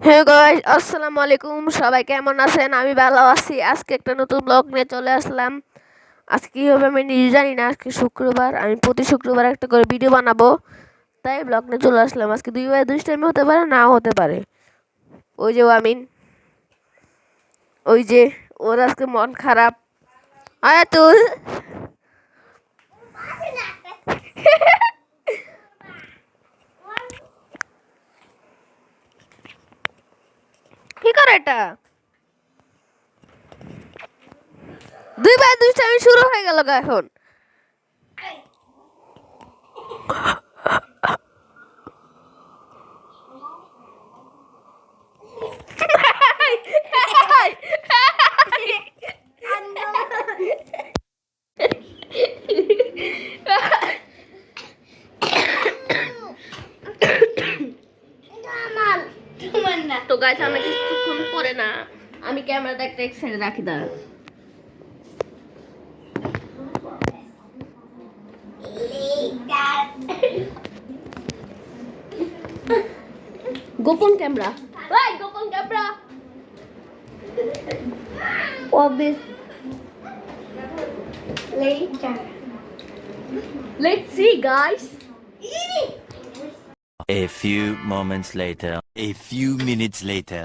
হ্যাঁ গাইস আসসালামু আলাইকুম সবাই কেমন আছেন? আমি ভালো আছি। আজকে একটা নতুন ব্লগ নিয়ে চলে আসলাম। আজকে কী হবে আমি নিজে জানি না, আজকে শুক্রবার। আমি প্রতি শুক্রবার একটা করে ভিডিও বানাবো। তাই ব্লগ নিয়ে চলে আসলাম। আজকে দুই বারে দুই টাইমে হতে পারে, নাও হতে পারে। ওই যে আমিন। ওই যে, ওর আজকে মন খারাপ। আয়াতুল। কি করে এটা? দুই বাই দুই আমি শুরু হয়ে গেল এখন তো গাইস আমি কিছুক্ষণ পরে না আমি ক্যামেরাটা একটা এক সাইডে রাখি দাঁড়া গোপন ক্যামেরা ওই গোপন camera Obvious. Later. Let's see guys A few moments later. A few minutes later.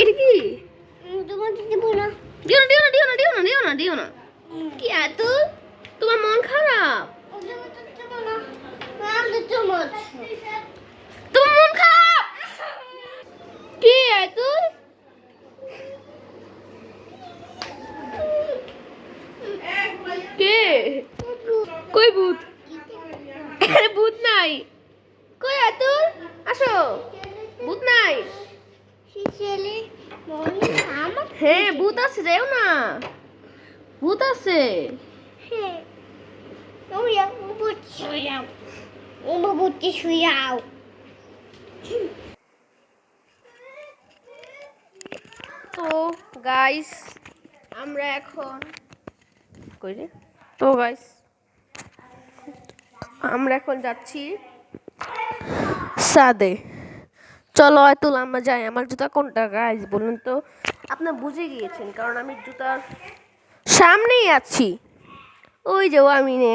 এটা কি? দিও না দিও না দিও না দিও না দিও না দিও না। কি এত? তোমার মন খারাপ? তোমার মন খারাপ? কি এত কে কই ভূত আরে ভূত নাই কই এত আসো ভূত নাই ছেলে মনে আমার হ্যাঁ ভূত আছে যাও না। ভূত আছে। হ্যাঁ তো গাইস আমরা এখন কই রে? তো গাইস আমরা এখন যাচ্ছি সাদে। চলো আয়তুল আমরা যাই আমার জুতা কোনটা? গাইস বলুন তো। আপনার বুঝে গিয়েছেন কারণ আমি জুতার সামনেই আছি। ওই যে আমি নে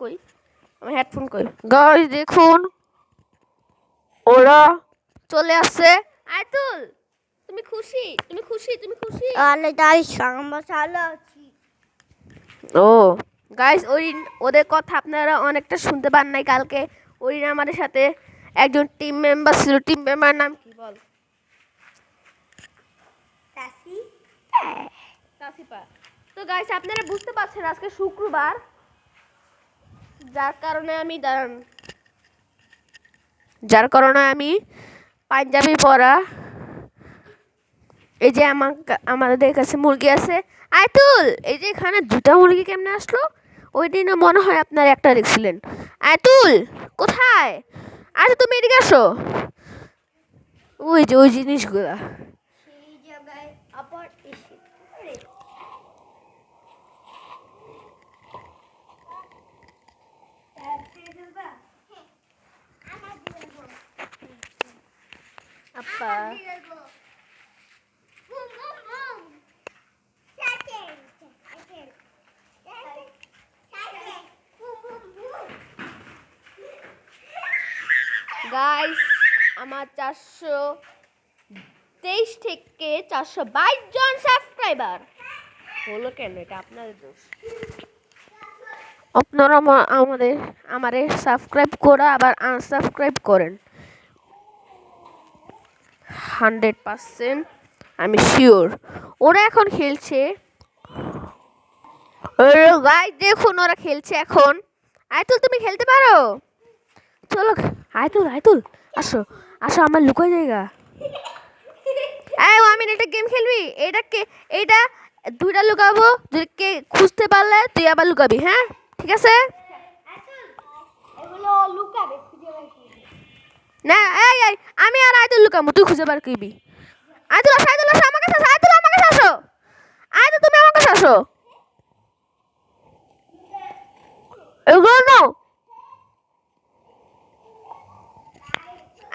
কই? আমি হেডফোন কই? গাইস দেখুন। ওরা চলে আসছে। আয়তুল তুমি খুশি? তুমি খুশি? তুমি খুশি? আলে তাই সামসালা আছি। ও। গাইস ওরিন ওদের কথা আপনারা অনেকটা শুনতে পান নাই কালকে। ওরিন আমাদের সাথে একজন টিম মেম্বার ছিল। টিম মেম্বার নাম কি বল? তাসিপা তো গাইস আপনারা বুঝতে পারছেন আজকে শুক্রবার। যার কারণে আমি দাঁড়ান। যার কারণে আমি পাঞ্জাবি পরা এই যে আমার আমাদের কাছে মুরগি আছে। আয়তুল, এই যে এখানে দুটা মুরগি কেমনে আসলো? ওই দিনও মনে হয় আপনার একটা দেখছিলেন। আয়তুল, কোথায়? আচ্ছা তুমি এদিকে আসো। ওই যে, ওই জিনিসগুলা। আপা গাইস আমার চারশো তেইশ থেকে চারশো বাইশ জন সাবস্ক্রাইবার হলো কেন এটা আপনাদের দোষ? আপনারা আমা- আমাদের, আমারে সাবস্ক্রাইব করা আবার আনসাবস্ক্রাইব করেন। হান্ড্রেড পার্সেন্ট, আমি শিওর ওরা এখন খেলছে। গাই দেখুন ওরা খেলছে এখন। আয়তুল তুমি খেলতে পারো? চলো আয়তুল আয়তুল, আসো আসো, আমার লুকোয় জায়গা। এই আমি একটা গেম খেলবি? এটা কে এইটা দুইটা লুকাবো, যদি কে খুঁজতে পারলে তুই আবার লুকাবি হ্যাঁ? ঠিক আছে। না, এই এই, আমি আর আয়তুল লুকাবো, তুই খুঁজে বার করবি। আয়তুল, আসো আয়তুল, আসো, আমার কাছে আসো, আয়তুল, আমার কাছে আসো। আয়তুল, তুমি আমার কাছে আসো। এগুলো নাও।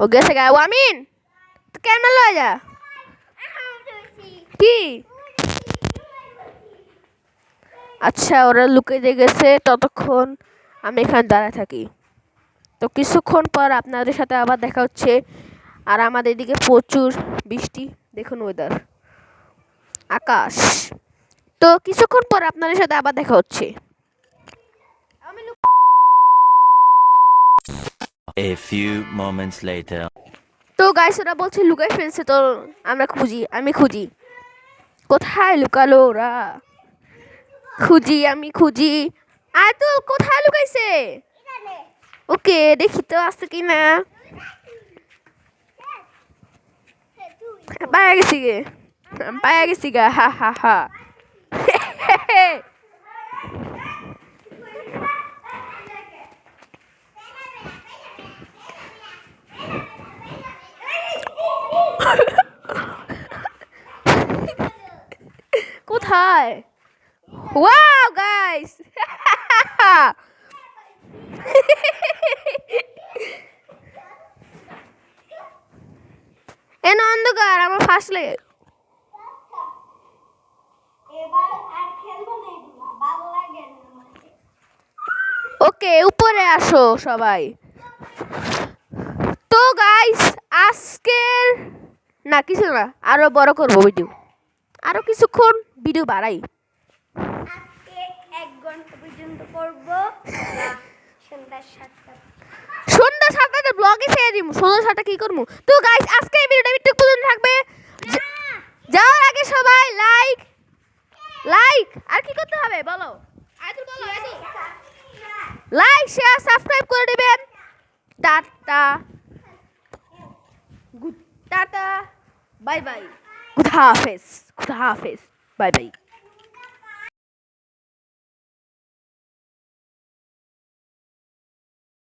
ও গেছে গা ও, আমিন! তুই কেন লয় যা কি? আচ্ছা ওরা লুকিয়ে গেছে, ততক্ষণ আমি এখানে দাঁড়ায় থাকি। তো কিছুক্ষণ পর আপনাদের সাথে আবার দেখা হচ্ছে, আর আমাদের এদিকে প্রচুর বৃষ্টি, দেখুন ওয়েদার আকাশ। তো কিছুক্ষণ পর আপনাদের সাথে আবার দেখা হচ্ছে আমি look- A few moments later. তো গাইস ওরা বলছে লুকাই ফেলছে তো, আমরা খুঁজি, আমি খুঁজি। কোথায় লুকালো ওরা? খুঁজি, আমি খুঁজি। আর তো কোথায় লুকাইছে? ওকে, দেখি তো আছে কি না পায়া গেছি গে। পায়া গেছি গা, হা হা হা। কোথায় ওয়াও গাইস এন অন্ধকার আমার ফার্স্ট লাগে। ওকে, উপরে আসো সবাই। তো গাইস আজকের না, কিছু না, আরও বড় করব ভিডিও আরও কিছুক্ষণ। ভিডিও বাড়াই। আজকে এক ঘণ্টা পর্যন্ত করব। সন্ধ্যা সাতটা। সন্ধ্যা সাতটাতে ব্লগে ছেড়ে দিব সন্ধ্যা সাতটা কি করব তো গাইস আজকে এই ভিডিওটা একটু পর্যন্ত থাকবে। যাওয়ার আগে সবাই লাইক লাইক আর কি করতে হবে? বলো। লাইক শেয়ার সাবস্ক্রাইব করে দিবেন। Tata. Good tata. Bye bye. খুদা হাফেজ খুদা হাফেজ। Bye bye